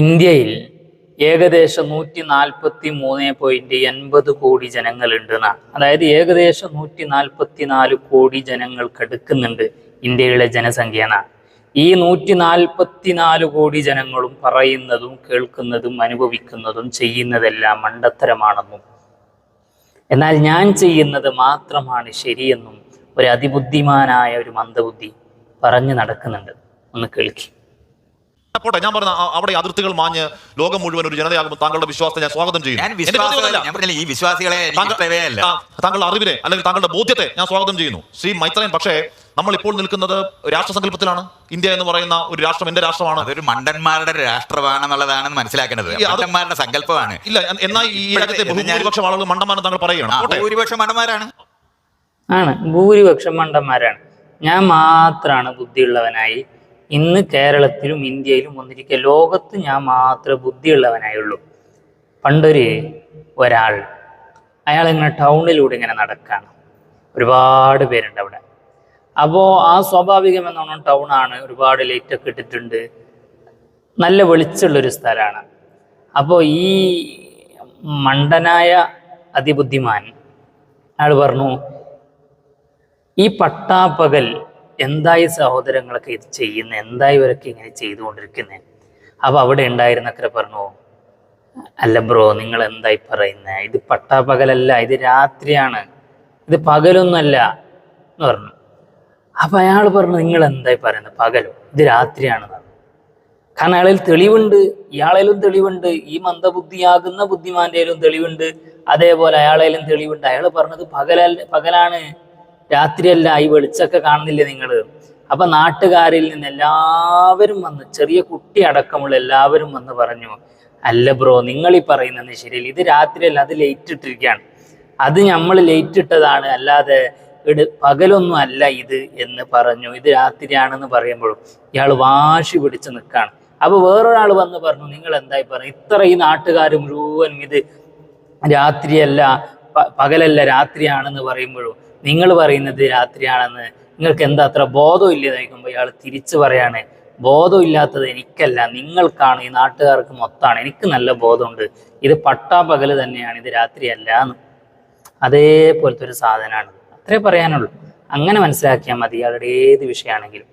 ഇന്ത്യയിൽ ഏകദേശം നൂറ്റി നാൽപ്പത്തി മൂന്ന് പോയിന്റ് എൺപത് കോടി ജനങ്ങളുണ്ട് അതായത് ഏകദേശം നൂറ്റി നാൽപ്പത്തി നാല് കോടി ജനങ്ങൾ എടുക്കുന്നുണ്ട് ഇന്ത്യയിലെ ജനസംഖ്യ എന്നാണ് ഈ നൂറ്റി നാൽപ്പത്തി നാല് കോടി ജനങ്ങളും പറയുന്നതും കേൾക്കുന്നതും അനുഭവിക്കുന്നതും ചെയ്യുന്നതെല്ലാം മണ്ടത്തരമാണെന്നും. എന്നാൽ ഞാൻ ചെയ്യുന്നത് മാത്രമാണ് ശരിയെന്നും ഒരു അതിബുദ്ധിമാനായ ഒരു മന്ദബുദ്ധി പറഞ്ഞു നടക്കുന്നുണ്ട്. ഒന്ന് കേൾക്കി. പോട്ടെ ഞാൻ പറഞ്ഞ അവിടെ അതിർത്തികൾ മാഞ്ഞ് ലോകം മുഴുവൻ ഒരു ജനതയാകുമ്പോൾ താങ്കളുടെ വിശ്വാസത്തെ ഞാൻ സ്വാഗതം ചെയ്യുന്നു. ഞാൻ എന്റെ ഞാൻ പറഞ്ഞില്ല ഈ വിശ്വാസികളെ താങ്കളുടെ അറിവിനെ അല്ലെങ്കിൽ താങ്കളുടെ ബോധ്യത്തെ ഞാൻ സ്വാഗതം ചെയ്യുന്നു. ശ്രീ മൈത്രൻ പക്ഷേ നമ്മൾ ഇപ്പോൾ നിൽക്കുന്നത് രാഷ്ട്രസങ്കല്പത്തിലാണ്. ഇന്ത്യ എന്ന് പറയുന്ന ഒരു രാഷ്ട്രം എന്റെ രാഷ്ട്രമാണ്. അതൊരു മണ്ടന്മാരുടെ രാഷ്ട്രമാണെന്നുള്ളതാണ് മനസ്സിലാക്കേണ്ടത്. മണ്ടന്മാരുടെ സങ്കല്പമാണ്. ഇല്ല എന്നാൽ ഈ രാജ്യത്തെ ഭൂരിപക്ഷം ആളുകൾ മണ്ടന്മാരെന്ന് താങ്കൾ പറയുകയാണ്. ഭൂരിപക്ഷം മണ്ടന്മാരാണ്. ആണ്. ഭൂരിപക്ഷം മണ്ടന്മാരാണ്. ഞാൻ മാത്രമാണ് ബുദ്ധിയുള്ളവനായി. ഇന്ന് കേരളത്തിലും ഇന്ത്യയിലും വന്നിരിക്കുക ലോകത്ത് ഞാൻ മാത്രമേ ബുദ്ധിയുള്ളവനായുള്ളൂ. പണ്ടൊരു ഒരാൾ അയാൾ ഇങ്ങനെ ടൗണിലൂടെ ഇങ്ങനെ നടക്കാണ്. ഒരുപാട് പേരുണ്ട് അവിടെ. അപ്പോൾ ആ സ്വാഭാവികം എന്നോണം ടൗൺ ആണ് ഒരുപാട് ലൈറ്റ് ഒക്കെ ഇട്ടിട്ടുണ്ട്. നല്ല വെളിച്ചമുള്ളൊരു സ്ഥലമാണ്. അപ്പോൾ ഈ മണ്ടനായ അതിബുദ്ധിമാൻ അയാൾ പറഞ്ഞു ഈ പട്ടാപ്പകൽ എന്തായി സഹോദരങ്ങളൊക്കെ ഇത് ചെയ്യുന്നത് എന്തായി ഇവരൊക്കെ ഇങ്ങനെ ചെയ്തുകൊണ്ടിരിക്കുന്നത് അപ്പൊ അവിടെ ഉണ്ടായിരുന്നൊക്കെ പറഞ്ഞു? അല്ല ബ്രോ നിങ്ങൾ എന്തായി പറയുന്നത് ഇത് പട്ടാപ്പകലല്ല ഇത് രാത്രിയാണ്. ഇത് പകലൊന്നുമല്ല എന്ന് പറഞ്ഞു. അപ്പൊ അയാൾ പറഞ്ഞു നിങ്ങൾ എന്തായി പറയുന്നത് പകലോ? ഇത് രാത്രിയാണെന്ന് പറഞ്ഞു. കാരണം അയാളിൽ തെളിവുണ്ട് ഇയാളേലും തെളിവുണ്ട് ഈ മന്ദബുദ്ധിയാകുന്ന ബുദ്ധിമാന്റെയിലും തെളിവുണ്ട് അതേപോലെ അയാളേലും തെളിവുണ്ട്. അയാൾ പറഞ്ഞത് പകലല്ല പകലാണ്. രാത്രിയല്ല ഈ വെളിച്ചൊക്കെ കാണുന്നില്ലേ നിങ്ങൾ അപ്പൊ നാട്ടുകാരിൽ നിന്ന് എല്ലാവരും വന്ന് ചെറിയ കുട്ടി അടക്കമുള്ള എല്ലാവരും വന്ന് പറഞ്ഞു അല്ല ബ്രോ നിങ്ങൾ ഈ പറയുന്നത് ശരിയല്ല. ഇത് രാത്രിയല്ല അത് ലേറ്റ് ഇട്ടിരിക്കുകയാണ്. അത് നമ്മൾ ലേറ്റ് ഇട്ടതാണ്. അല്ലാതെ പകലൊന്നും അല്ല ഇത് എന്ന് പറഞ്ഞു. ഇത് രാത്രിയാണെന്ന് പറയുമ്പോഴും ഇയാൾ വാശി പിടിച്ച് നിൽക്കുകയാണ്. അപ്പൊ വേറൊരാൾ വന്ന് പറഞ്ഞു നിങ്ങൾ എന്തായി പറഞ്ഞു ഇത്ര ഈ നാട്ടുകാർ മുഴുവനും ഇത് രാത്രിയല്ല പകലല്ല രാത്രിയാണെന്ന് പറയുമ്പോഴും നിങ്ങൾ പറയുന്നത് രാത്രിയാണെന്ന് നിങ്ങൾക്ക് എന്താ അത്ര ബോധം ഇല്ലേ ചോദിക്കുമ്പോൾ ഇയാൾ തിരിച്ചു പറയാണ് ബോധമില്ലാത്തത് എനിക്കല്ല നിങ്ങൾക്കാണ് ഈ നാട്ടുകാർക്ക് മൊത്തമാണ് എനിക്ക് നല്ല ബോധമുണ്ട് ഇത് പട്ടാ പകൽ തന്നെയാണ് ഇത് രാത്രിയല്ല എന്ന്. അതേപോലത്തെ ഒരു സാധനമാണ്. അത്രേ പറയാനുള്ളൂ. അങ്ങനെ മനസ്സിലാക്കിയാൽ മതി ഇയാളുടെ ഏത് വിഷയമാണെങ്കിലും.